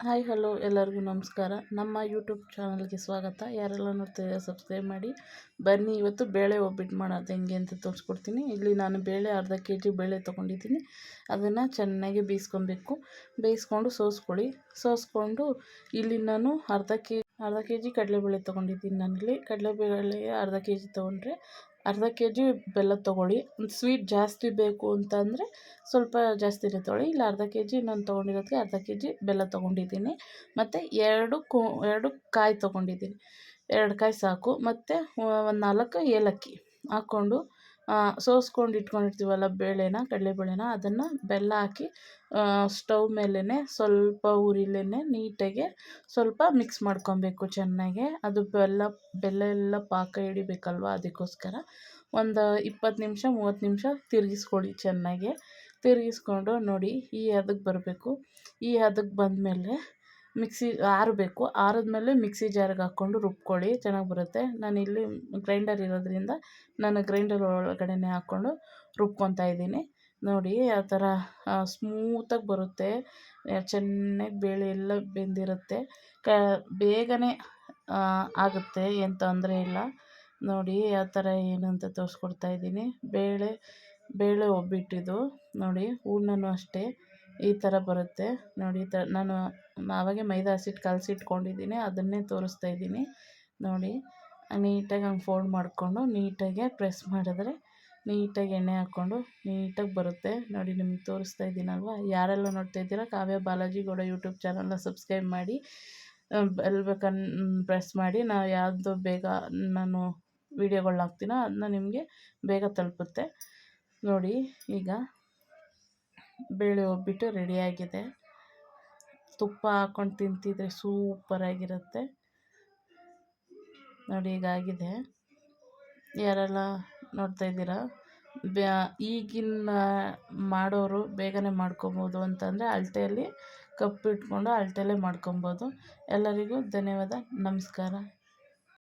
Hi, hello, ಎಲ್ಲರಿಗೂ ನಮಸ್ಕಾರ. ನಮ್ಮ ಯೂಟ್ಯೂಬ್ ಚಾನಲ್ಗೆ ಸ್ವಾಗತ. ಯಾರೆಲ್ಲ ನೋಡ್ತಿದ್ದೀರಾ ಸಬ್ಸ್ಕ್ರೈಬ್ ಮಾಡಿ, ಬನ್ನಿ, ಇವತ್ತು ಬೇಳೆ ಒಬ್ಬಿಟ್ಟು ಮಾಡೋದು ಹೆಂಗೆ ಅಂತ ತೋರಿಸ್ಕೊಡ್ತೀನಿ. ಇಲ್ಲಿ ನಾನು ಬೇಳೆ ಅರ್ಧ ಕೆ ಜಿ ಬೇಳೆ ತೊಗೊಂಡಿದ್ದೀನಿ. ಅದನ್ನು ಚೆನ್ನಾಗಿ ಬೇಯಿಸ್ಕೊಬೇಕು. ಬೇಯಿಸ್ಕೊಂಡು ಸೋಸ್ಕೊಳ್ಳಿ. ಸೋಸ್ಕೊಂಡು ಇಲ್ಲಿ ನಾನು ಅರ್ಧ ಕೆ ಅರ್ಧ ಕೆ ಜಿ ಕಡಲೆಬೇಳೆ ತೊಗೊಂಡಿದ್ದೀನಿ. ನಾನಿಲ್ಲಿ ಕಡಲೆಬೇಳೆ ಅರ್ಧ ಕೆ ಜಿ ತೊಗೊಂಡ್ರೆ ಅರ್ಧ ಕೆ ಜಿ ಬೆಲ್ಲ ತೊಗೊಳ್ಳಿ. ಒಂದು ಸ್ವೀಟ್ ಜಾಸ್ತಿ ಬೇಕು ಅಂತಂದರೆ ಸ್ವಲ್ಪ ಜಾಸ್ತಿನೇ ತೊಗೊಳ್ಳಿ. ಇಲ್ಲ, ಅರ್ಧ ಕೆ ಜಿ ನಾನು ತೊಗೊಂಡಿರೋದಕ್ಕೆ ಅರ್ಧ ಕೆ ಜಿ ಬೆಲ್ಲ ತೊಗೊಂಡಿದ್ದೀನಿ. ಮತ್ತು ಎರಡು ಕೋ, ಎರಡು ಕಾಯಿ ತೊಗೊಂಡಿದ್ದೀನಿ. ಎರಡು ಕಾಯಿ ಸಾಕು. ಮತ್ತು ಒಂದು ನಾಲ್ಕು ಏಲಕ್ಕಿ ಹಾಕ್ಕೊಂಡು ಸೋಸ್ಕೊಂಡು ಇಟ್ಕೊಂಡಿರ್ತೀವಲ್ಲ ಬೇಳೆನ, ಕಡಲೆಬೇಳೆನ, ಅದನ್ನು ಬೆಲ್ಲ ಹಾಕಿ ಸ್ಟವ್ ಮೇಲೇ ಸ್ವಲ್ಪ ಉರಿಲೇ ನೀಟಾಗಿ ಸ್ವಲ್ಪ ಮಿಕ್ಸ್ ಮಾಡ್ಕೊಬೇಕು ಚೆನ್ನಾಗೆ. ಅದು ಬೆಲ್ಲ ಬೆಲ್ಲ ಎಲ್ಲ ಪಾಕ ಹಿಡಿಬೇಕಲ್ವ ಅದಕ್ಕೋಸ್ಕರ. ಒಂದು ಇಪ್ಪತ್ತು ನಿಮಿಷ, ಮೂವತ್ತು ನಿಮಿಷ ತಿರುಗಿಸ್ಕೊಳ್ಳಿ ಚೆನ್ನಾಗಿ. ತಿರುಗಿಸ್ಕೊಂಡು ನೋಡಿ ಈ ಹದಕ್ಕೆ ಬರಬೇಕು. ಈ ಹದಕ್ಕೆ ಬಂದಮೇಲೆ ಮಿಕ್ಸಿ ಆರಬೇಕು ಆರಿದ್ಮೇಲೆ ಮಿಕ್ಸಿ ಜಾರಿಗೆ ಹಾಕ್ಕೊಂಡು ರುಬ್ಕೊಳ್ಳಿ ಚೆನ್ನಾಗಿ ಬರುತ್ತೆ ನಾನಿಲ್ಲಿ ಗ್ರೈಂಡರ್ ಇರೋದ್ರಿಂದ ನಾನು ಗ್ರೈಂಡರ್ ಒಳಗಡೆನೇ ಹಾಕ್ಕೊಂಡು ರುಬ್ಕೊತಾ ಇದ್ದೀನಿ. ನೋಡಿ, ಆ ಥರ ಸ್ಮೂತಾಗಿ ಬರುತ್ತೆ. ಚೆನ್ನಾಗಿ ಬೇಳೆ ಎಲ್ಲ ಬೆಂದಿರುತ್ತೆ. ಕ, ಬೇಗನೆ ಆಗುತ್ತೆ ಏನು ತೊಂದರೆ ಇಲ್ಲ. ನೋಡಿ ಯಾವ ಥರ ಏನು ಅಂತ ತೋರಿಸ್ಕೊಡ್ತಾ ಇದ್ದೀನಿ. ಬೇಳೆ ಬೇಳೆ ಒಬ್ಬಿಟ್ಟಿದ್ದು. ನೋಡಿ, ಹೂರ್ಣನೂ ಅಷ್ಟೇ. ಈ ಥರ ಬರುತ್ತೆ. ನೋಡಿ, ಈ ಥರ ನಾನು ಆವಾಗೆ ಮೈದಾ ಹಸಿಟ್ಟು ಕಲಸಿ ಇಟ್ಕೊಂಡಿದ್ದೀನಿ ಅದನ್ನೇ ತೋರಿಸ್ತಾ ಇದ್ದೀನಿ. ನೋಡಿ, ನೀಟಾಗಿ ಹಂಗೆ ಫೋಲ್ಡ್ ಮಾಡಿಕೊಂಡು ನೀಟಾಗೆ ಪ್ರೆಸ್ ಮಾಡಿದ್ರೆ ನೀಟಾಗಿ ಎಣ್ಣೆ ಹಾಕ್ಕೊಂಡು ನೀಟಾಗಿ ಬರುತ್ತೆ. ನೋಡಿ, ನಿಮ್ಗೆ ತೋರಿಸ್ತಾ ಇದ್ದೀನಲ್ವ ಯಾರೆಲ್ಲ ನೋಡ್ತಾ ಇದ್ದೀರಾ, ಕಾವ್ಯ ಬಾಲಾಜಿ ಗೌಡ ಯೂಟ್ಯೂಬ್ ಚಾನಲ್ನ ಸಬ್ಸ್ಕ್ರೈಬ್ ಮಾಡಿ ಬೆಲ್ ಬೇಕನ್ ಪ್ರೆಸ್ ಮಾಡಿ. ನಾವು ಯಾವುದು ಬೇಗ ನಾನು ವೀಡಿಯೋಗಳು ಹಾಕ್ತೀನೋ ಅದನ್ನ ನಿಮಗೆ ಬೇಗ ತಲುಪುತ್ತೆ. ನೋಡಿ, ಈಗ ಬೇಳೆ ಒಬ್ಬಿಟ್ಟು ರೆಡಿಯಾಗಿದೆ ತುಪ್ಪ ಹಾಕ್ಕೊಂಡು ತಿಂತಿದ್ರೆ ಸೂಪರಾಗಿರುತ್ತೆ ನೋಡಿ ಈಗ ಆಗಿದೆ. ಯಾರೆಲ್ಲ ನೋಡ್ತಾ ಇದ್ದೀರಾ? ಈಗಿನ ಮಾಡೋರು ಬೇಗನೆ ಮಾಡ್ಕೊಬೋದು ಅಂತಂದರೆ ಅಳತೆಯಲ್ಲಿ ಕಪ್ ಇಟ್ಕೊಂಡು ಅಳತೆಯಲ್ಲೇ ಮಾಡ್ಕೊಬೋದು. ಎಲ್ಲರಿಗೂ ಧನ್ಯವಾದ, ನಮಸ್ಕಾರ.